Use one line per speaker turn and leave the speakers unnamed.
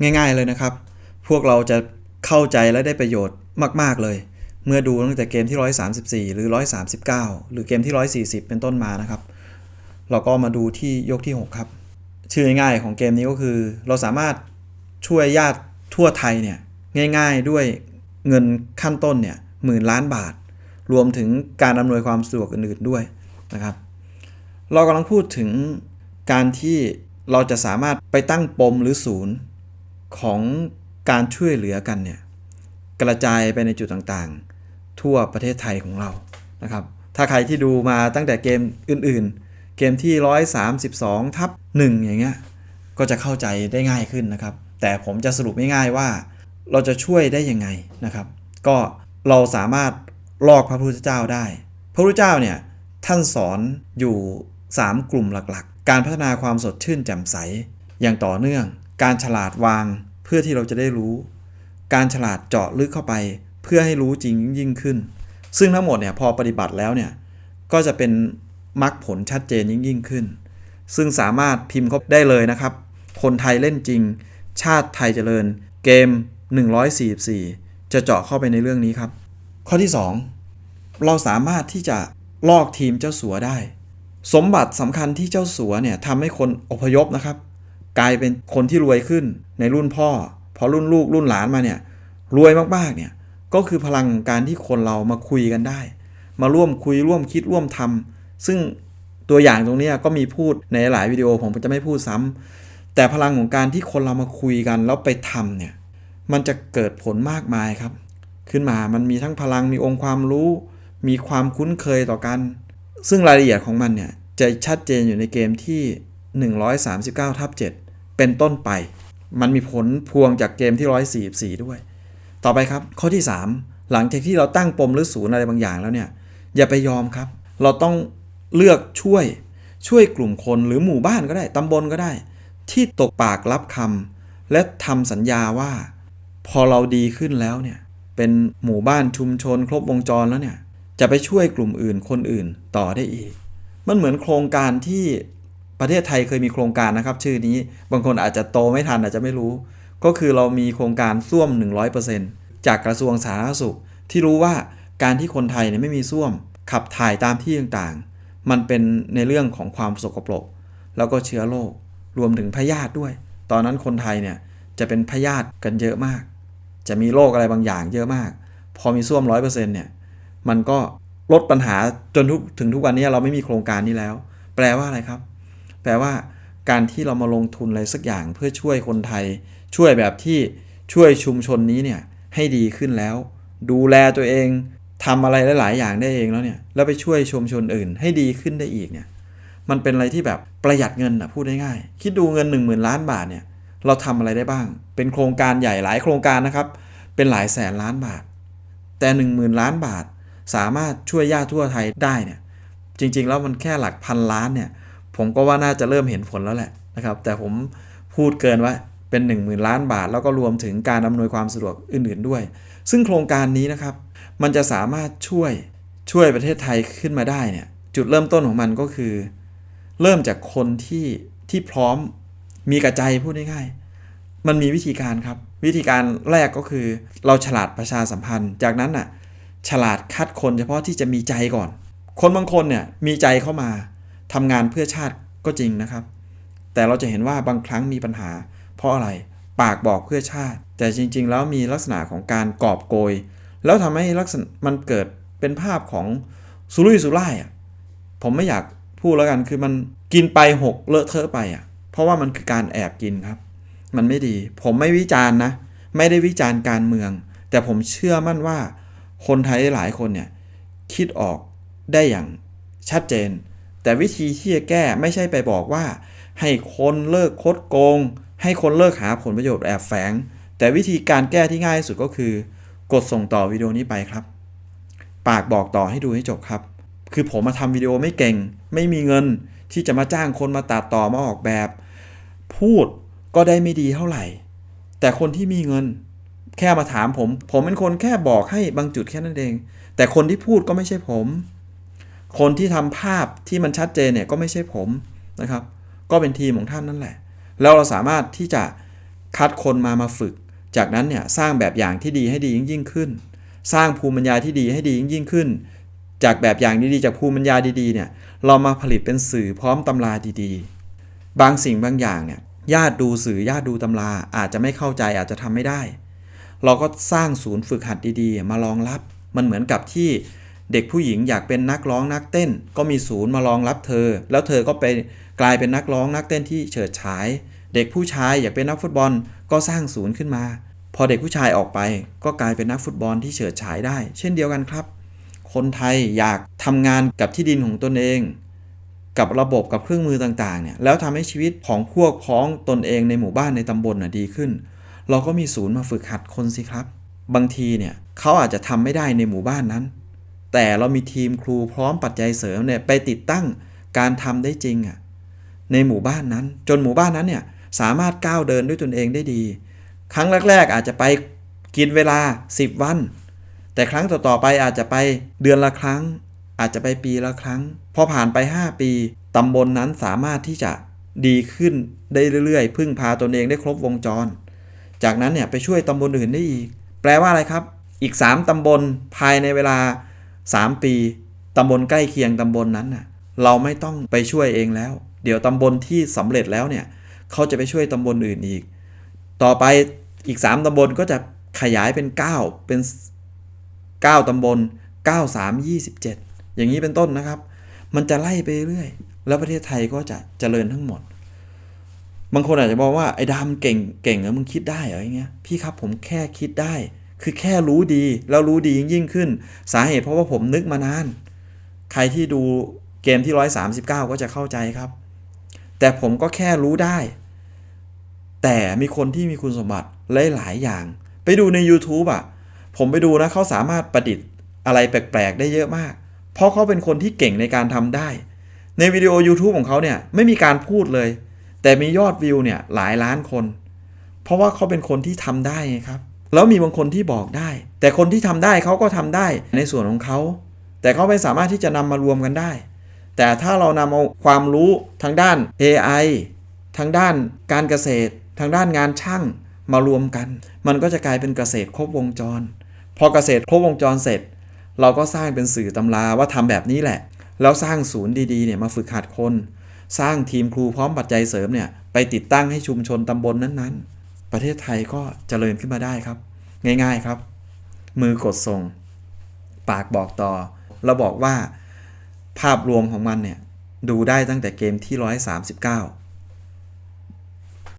ง่ายๆเลยนะครับ พวกเราจะเข้าใจและได้ประโยชน์มาก ๆเลย เมื่อดูตั้งแต่เกมที่ 134 หรือ 139 หรือเกมที่ 140 เป็นต้นมานะครับ เราก็มาดูที่ยกที่ 6 ครับ ชื่อง่ายๆของเกมนี้ก็คือ เราสามารถช่วยญาติทั่วไทยเนี่ยง่าย ๆด้วยเงินขั้นต้นเนี่ยหมื่นล้านบาท รวมถึงการอำนวยความสะดวกอื่นๆด้วยนะครับ เรากำลังพูดถึงการที่เราจะสามารถไปตั้งปมหรือศูนย์ ของการช่วยเหลือกันเนี่ยกระจายไปในจุดต่างๆ ทั่วประเทศไทยของเรานะครับ ถ้าใครที่ดูมาตั้งแต่เกมอื่นๆ เกมที่ 132 ทับ 1 อย่างเงี้ยก็จะเข้าใจได้ง่ายขึ้นนะครับ แต่ผมจะสรุปง่ายๆว่าเราจะช่วยได้ยังไงนะครับ ก็เราสามารถลอกพระพุทธเจ้าได้ พระพุทธเจ้าเนี่ยท่านสอนอยู่ 3 กลุ่มหลักๆ การพัฒนาความสดชื่นแจ่มใสอย่างต่อเนื่อง การฉลาดวางเพื่อที่เราจะได้รู้ การฉลาดเจาะลึกเข้าไป เพื่อให้รู้จริงยิ่งขึ้น ซึ่งทั้งหมดเนี่ยพอปฏิบัติแล้วเนี่ยก็จะเป็นมรรคผลชัดเจนยิ่งยิ่งขึ้น ซึ่งสามารถพิมพ์เข้าได้เลยนะครับ คนไทยเล่นจริง ชาติไทยเจริญ เกม 144 จะเจาะเข้าไปในเรื่องนี้ครับ ข้อที่ 2 เราสามารถที่จะลอกทีมเจ้าสัวได้ สมบัติสำคัญที่เจ้าสัวเนี่ยทำให้คนอพยพนะครับ กลายเป็นคนที่รวยขึ้นในรุ่นพ่อ พอรุ่นลูกรุ่นหลานมาเนี่ยรวยมากๆเนี่ยก็คือพลังการที่คนเรามาคุยกันได้ มาร่วมคุยร่วมคิดร่วมทำซึ่งตัวอย่างตรงนี้ก็มีพูดในหลายวิดีโอผมจะไม่พูดซ้ำแต่พลังของการที่คนเรามาคุยกันแล้วไปทำเนี่ยมันจะเกิดผลมากมายครับ ขึ้นมามันมีทั้งพลังมีองค์ความรู้ มีความคุ้นเคยต่อกัน ซึ่งรายละเอียดของมันเนี่ยจะชัดเจนอยู่ในเกมที่ 139ทับ7 เป็นต้นไป มันมีผลพวงจากเกมที่ 144 ด้วย ต่อไปครับ ข้อที่ 3 หลังจากที่เราตั้งปมหรือศูนย์อะไรบางอย่างแล้วเนี่ย อย่าไปยอมครับ เราต้องเลือกช่วยช่วยกลุ่มคนหรือหมู่บ้านก็ได้ตำบลก็ได้ ที่ตกปากรับคำและทำสัญญาว่า พอเราดีขึ้นแล้วเนี่ยเป็นหมู่บ้านชุมชนครบวงจรแล้วเนี่ยจะไปช่วยกลุ่มอื่นคนอื่นต่อได้อีก มันเหมือนโครงการที่ ประเทศไทยเคยมีโครงการนะครับ ชื่อนี้บางคนอาจจะโตไม่ทันอาจจะไม่รู้ ก็คือเรามีโครงการส้วม 100%จากกระทรวงสาธารณสุข ที่รู้ว่าการที่คนไทยเนี่ยไม่มีส้วม ขับถ่ายตามที่ต่างๆ มันเป็นในเรื่องของความสกปรก แล้วก็เชื้อโรครวมถึงพยาธิด้วย ตอนนั้นคนไทยเนี่ยจะเป็นพยาธิกันเยอะมาก จะมีโรคอะไรบางอย่างเยอะมาก พอมีส้วม 100%เนี่ยมันก็ลดปัญหาจนทุกถึงทุกวันนี้เราไม่มีโครงการนี้แล้ว แปลว่าอะไรครับ ลว่าการที่เรามาลงทุนอะไรสักอย่างเพื่อช่วยคนไทย ช่วยแบบที่ช่วยชุมชนนี้เนี่ยให้ดีขึ้นแล้ว ดูแลตัวเองทำอะไรหลาย ๆ อย่างได้เองแล้วเนี่ยแล้วไปช่วยชุมชนอื่นให้ดีขึ้นได้อีกเนี่ยมันเป็นอะไรที่แบบประหยัดเงินอะพูดง่ายๆคิดดูเงิน 1 0,000 ล้านบาทเนี่ยเราทำอะไรได้บ้าง เป็นโครงการใหญ่หลายโครงการนะครับ เป็นหลายแสนล้านบาท แต่ 1 0,000 ล้านบาท สามารถช่วยญาติทั่วไทยได้เนี่ยจริง ๆ แล้วมันแค่หลักพันล้านเนี่ย ผมก็ว่าน่าจะเริ่มเห็นผลแล้วแหละนะครับ แต่ผมพูดเกินว่าเป็น 1 0,000 ล้านบาท แล้วก็รวมถึงการอำนวยความสะดวกอื่น ๆด้วย ซึ่งโครงการนี้นะครับ มันจะสามารถช่วยช่วยประเทศไทยขึ้นมาได้เนี่ยจุดเริ่มต้นของมันก็คือ เริ่มจากคนที่ที่พร้อมมีกระใจพูดง่ายๆมันมีวิธีการครับ วิธีการแรกก็คือ เราฉลาดประชาสัมพันธ์ จากนั้นน่ะฉลาดคัดคนเฉพาะที่จะมีใจก่อน คนบางคนเนี่ยมีใจเข้ามา ทำงานเพื่อชาติก็จริงนะครับ แต่เราจะเห็นว่าบางครั้งมีปัญหา เพราะอะไรปากบอกเพื่อชาติ แต่จริง ๆ แล้วมีลักษณะของการกอบโกย แล้วทำให้ลักษณะมันเกิดเป็นภาพของสุรุ่ยสุร่ายอะผมไม่อยากพูดแล้วกันคือมันกินไปหกเลอะเทอะไปอะ เพราะว่ามันคือการแอบกินครับ มันไม่ดี ผมไม่วิจารณ์นะ ไม่ได้วิจารณ์การเมือง แต่ผมเชื่อมั่นว่า คนไทยหลายคนเนี่ยคิดออกได้อย่างชัดเจน แต่วิธีที่จะแก้ไม่ใช่ไปบอกว่า ให้คนเลิกคดโกง ให้คนเลิกหาผลประโยชน์แอบแฝง แต่วิธีการแก้ที่ง่ายที่สุดก็คือ กดส่งต่อวิดีโอนี้ไปครับ ปากบอกต่อให้ดูให้จบครับ คือผมมาทำวิดีโอไม่เก่ง ไม่มีเงินที่จะมาจ้างคนมาตัดต่อมาออกแบบ พูดก็ได้ไม่ดีเท่าไหร่ แต่คนที่มีเงิน แค่มาถามผม ผมเป็นคนแค่บอกให้บางจุดแค่นั้นเอง แต่คนที่พูดก็ไม่ใช่ผม คนที่ทำภาพที่มันชัดเจนเนี่ยก็ไม่ใช่ผมนะครับ ก็เป็นทีมของท่านนั่นแหละ แล้วเราสามารถที่จะคัดคนมามาฝึก จากนั้นเนี่ยสร้างแบบอย่างที่ดีให้ดียิ่งยิ่งขึ้น สร้างภูมิปัญญาที่ดีให้ดียิ่งยิ่งขึ้น จากแบบอย่างดีๆจากภูมิปัญญาดีๆเนี่ยเรามาผลิตเป็นสื่อพร้อมตำราดีๆ บางสิ่งบางอย่างเนี่ยญาติดูสื่อญาติดูตำราอาจจะไม่เข้าใจอาจจะทำไม่ได้ เราก็สร้างศูนย์ฝึกหัดดีๆ มารองรับ มันเหมือนกับที่ เด็กผู้หญิงอยากเป็นนักร้องนักเต้น ก็มีศูนย์มารองรับเธอ แล้วเธอก็ไปกลายเป็นนักร้องนักเต้นที่เฉิดฉาย เด็กผู้ชายอยากเป็นนักฟุตบอลก็สร้างศูนย์ขึ้นมา พอเด็กผู้ชายออกไป ก็กลายเป็นนักฟุตบอลที่เฉิดฉายได้ เช่นเดียวกันครับ คนไทยอยากทำงานกับที่ดินของตนเอง กับระบบกับเครื่องมือต่างๆเนี่ยแล้วทำให้ชีวิตของพวกพ้องตนเองในหมู่บ้านในตำบลน่ะดีขึ้น เราก็มีศูนย์มาฝึกหัดคนสิครับ บางทีเนี่ยเขาอาจจะทำไม่ได้ในหมู่บ้านนั้น แต่เรามีทีมครูพร้อมปัจจัยเสริมเนี่ยไปติดตั้งการทำได้จริงอะในหมู่บ้านนั้น จนหมู่บ้านนั้นเนี่ยสามารถก้าวเดินด้วยตนเองได้ดี ครั้งแรก ๆ อาจจะไปกินเวลา 10 วัน แต่ครั้งต่อๆไปอาจจะไปเดือนละครั้ง อาจจะไปปีละครั้ง พอผ่านไป 5 ปีตำบลนนั้นสามารถที่จะดีขึ้นได้เรื่อยๆ พึ่งพาตนเองได้ครบวงจร จากนั้นเนี่ยไปช่วยตำบลอื่นได้อีก แปลว่าอะไรครับ อีก 3ตำบลภายในเวลา 3 ปีตำบลใกล้เคียงตำบลนั้นน่ะเราไม่ต้องไปช่วยเองแล้ว เดี๋ยวตำบลที่สำเร็จแล้วเนี่ยเขาจะไปช่วยตำบลอื่นอีก ต่อไปอีก 3ตำบลก็จะขยายเป็น 9 เป็น 9ตำบล 9 3 27 อย่างนี้เป็นต้นนะครับ มันจะไล่ไปเรื่อยแล้วประเทศไทยก็จะเจริญทั้งหมด บางคนอาจจะบอกว่าไอ้ดำเก่งเก่งแล้วมึงคิดได้เหรออย่างเงี้ยพี่ครับผมแค่คิดได้ คือแค่รู้ดีแล้วรู้ดียิ่งยิ่งขึ้น สาเหตุเพราะว่าผมนึกมานาน ใครที่ดูเกมที่ 139 ก็จะเข้าใจครับ แต่ผมก็แค่รู้ได้ แต่มีคนที่มีคุณสมบัติหลายๆอย่าง ไปดูใน YouTube อะ ผมไปดูนะเขาสามารถประดิษฐ์อะไรแปลก ๆ ได้เยอะมาก เพราะเขาเป็นคนที่เก่งในการทำได้ ในวิดีโอ YouTube ของเขาเนี่ยไม่มีการพูดเลย แต่มียอดวิวเนี่ยหลายล้านคน เพราะว่าเขาเป็นคนที่ทำได้ครับ แล้วมีบางคนที่บอกได้ แต่คนที่ทำได้เขาก็ทำได้ในส่วนของเขา แต่เขาไม่สามารถที่จะนำมารวมกันได้ แต่ถ้าเรานำเอาความรู้ทางด้าน AI ทางด้านการเกษตร ทางด้านงานช่างมารวมกัน มันก็จะกลายเป็นเกษตรครบวงจร พอเกษตรครบวงจรเสร็จ เราก็สร้างเป็นสื่อตำราว่าทำแบบนี้แหละ แล้วสร้างศูนย์ดีๆเนี่ยมาฝึกหัดคน สร้างทีมครูพร้อมปัจจัยเสริมเนี่ยไปติดตั้งให้ชุมชนตำบลนนั้นๆ ประเทศไทยก็เจริญขึ้นมาได้ครับ ง่ายๆครับ มือกดส่ง ปากบอกต่อ เราบอกว่าภาพรวมของมันเนี่ย ดูได้ตั้งแต่เกมที่ 139